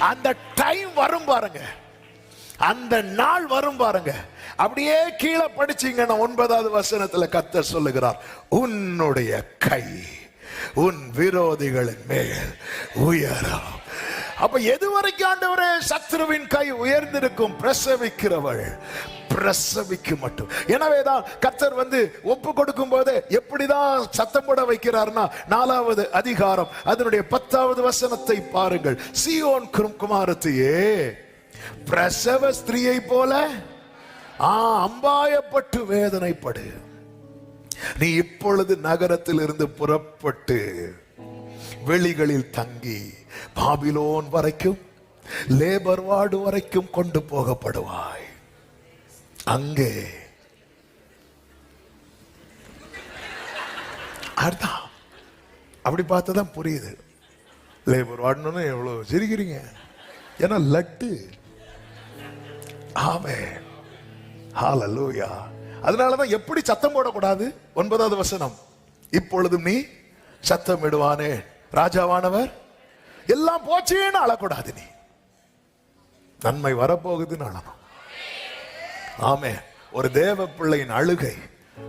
அந்த டைம் வரும் பாருங்க. அந்த நாள் வரும் பாருங்க. அப்படியே கீழே படிச்சீங்கன்னா ஒன்பதாவது வசனத்துல கத்தர் சொல்லுகிறார் உன்னுடைய கை உன் விரோதிகளின் மேல் உயரம். அப்ப எது வரைக்கும் ஆண்டவரே சத்ருவின் கை உயர்ந்திருக்கும் பிரசவிக்கிறவள் பிரசவிக்கு மட்டும். எனவேதான் கத்தர் வந்து ஒப்பு கொடுக்கும் போது எப்படிதான் சத்தம் போட வைக்கிறார்னா நாலாவது அதிகாரம் அதனுடைய பத்தாவது வசனத்தை பாருங்கள். சியோன் குரும் குமாரத்தையே பிரசவ ஸ்திரீயை போல ஆ அம்பாயப்பட்டு வேதனைப்படு. நீ இப்பொழுது நகரத்தில் இருந்து புறப்பட்டு வெளிகளில் தங்கி பாபிலோன் வரைக்கும் லேபர் வார்டு வரைக்கும் கொண்டு போகப்படுவாய். அங்கே. அதான் அப்படி பார்த்தா தான் புரியுது. லேபர் வார்டுன்னு எவ்வளவு சிரிக்கிறீங்க. ஏன்னா லட்டு. ஆமே ஹalleluya. அதனால தான் எப்படி சத்தம் போடக்கூடாது? ஒன்பதாவது வசனம். இப்பொழுதும் நீ சத்தம் இடுவானே ராஜாவானவர்? எல்லாம் போச்சேன்னு அழக்கூடாது நீ. நன்மை வரப்போகுதுன்னு அழணும். ஆமே ஒரு தேவ பிள்ளையின் அழுகை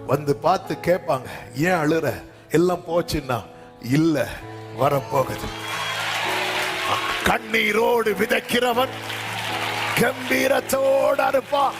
வந்து பார்த்து கேட்பாங்க ஏன் அழுற? எல்லாம் போச்சுன்னா இல்ல வரப்போகுது. கண்ணீரோடு விதைக்கிறவன் கம்பீரத்தோடு அறுப்பான்.